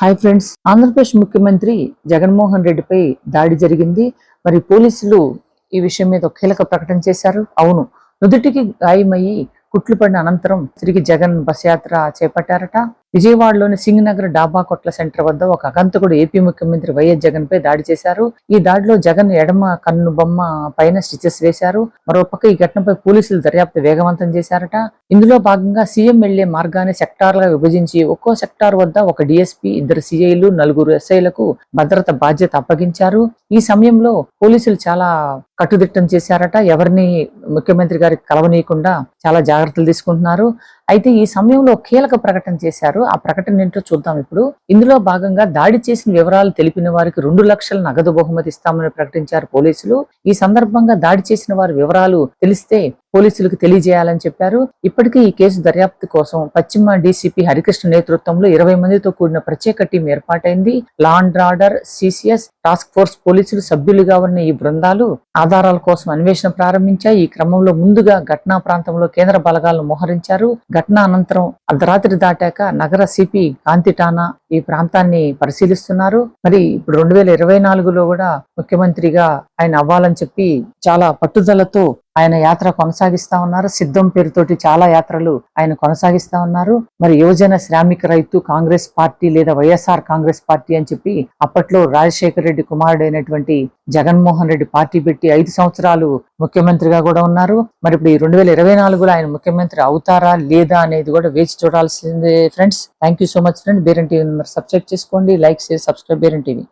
Hi friends Andhra Pradesh ముఖ్యమంత్రి జగన్మోహన్ రెడ్డిపై దాడి జరిగింది. మరి పోలీసులు ఈ విషయం మీద ఒక కీలక ప్రకటన చేశారు. అవును నుదుటికి గాయమయ్యి కుట్లు పడిన అనంతరం తిరిగి జగన్ బస్ యాత్ర చేపట్టారట. విజయవాడలోని సింగ్ నగర్ డాబా కొట్ల సెంటర్ వద్ద ఒక అగంతకుడు ఏపీ ముఖ్యమంత్రి వైఎస్ జగన్ పై దాడి చేశారు. ఈ దాడిలో జగన్ ఎడమ కన్ను బొమ్మ పైన స్టిచెస్ వేశారు. మరోపక్క ఈ ఘటనపై పోలీసులు దర్యాప్తు వేగవంతం చేశారట. ఇందులో భాగంగా సీఎం వెళ్ళే మార్గాన్ని సెక్టార్లుగా విభజించి ఒక్కో సెక్టార్ వద్ద ఒక డిఎస్పీ ఇద్దరు సిఐలు నలుగురు ఎస్ఐలకు భద్రత బాధ్యత అప్పగించారు. ఈ సమయంలో పోలీసులు చాలా కట్టుదిట్టం చేశారట. ఎవరిని ముఖ్యమంత్రి గారికి కలవనీయకుండా చాలా జాగ్రత్తలు తీసుకుంటున్నారు. అయితే ఈ సమయంలో కీలక ప్రకటన చేశారు. ఆ ప్రకటన ఏంటో చూద్దాం ఇప్పుడు. ఇందులో భాగంగా దాడి చేసిన వివరాలు తెలిపిన వారికి రెండు లక్షల నగదు బహుమతి ఇస్తామని ప్రకటించారు పోలీసులు. ఈ సందర్భంగా దాడి చేసిన వారి వివరాలు తెలిస్తే పోలీసులకు తెలియజేయాలని చెప్పారు. ఇప్పటికే ఈ కేసు దర్యాప్తు కోసం పశ్చిమ డీసీపీ హరికృష్ణ నేతృత్వంలో ఇరవై మందితో కూడిన ప్రత్యేక టీం ఏర్పాటైంది. Law and order CCS task force పోలీసులు సభ్యులుగా ఉన్న ఈ బృందాలు ఆధారాల కోసం అన్వేషణ ప్రారంభించాయి. ఈ క్రమంలో ముందుగా ఘటనా ప్రాంతంలో కేంద్ర బలగాలను మోహరించారు. ఘటన అనంతరం అర్ధరాత్రి దాటాక నగర సిపి కాంతిటానా ఈ ప్రాంతాన్ని పరిశీలిస్తున్నారు. మరి ఇప్పుడు రెండు వేల ఇరవై నాలుగులో కూడా ముఖ్యమంత్రిగా ఆయన అవ్వాలని చెప్పి చాలా పట్టుదలతో ఆయన యాత్ర కొనసాగిస్తా ఉన్నారు. సిద్ధం పేరుతోటి చాలా యాత్రలు ఆయన కొనసాగిస్తా ఉన్నారు. మరి యువజన శ్రామిక రైతు కాంగ్రెస్ పార్టీ లేదా వైఎస్ఆర్ కాంగ్రెస్ పార్టీ అని చెప్పి అప్పట్లో రాజశేఖర రెడ్డి కుమారుడు అయినటువంటి జగన్మోహన్ రెడ్డి పార్టీ పెట్టి ఐదు సంవత్సరాలు ముఖ్యమంత్రిగా కూడా ఉన్నారు. మరి ఇప్పుడు ఈ రెండు వేల ఇరవై నాలుగులో ఆయన ముఖ్యమంత్రి అవుతారా లేదా అనేది కూడా వేచి చూడాల్సిందే. Friends thank you so much friend బేరన్ TV subscribe చేసుకోండి. లైక్ చేసి సబ్స్క్రైబ్ బేరన్ టీవీ.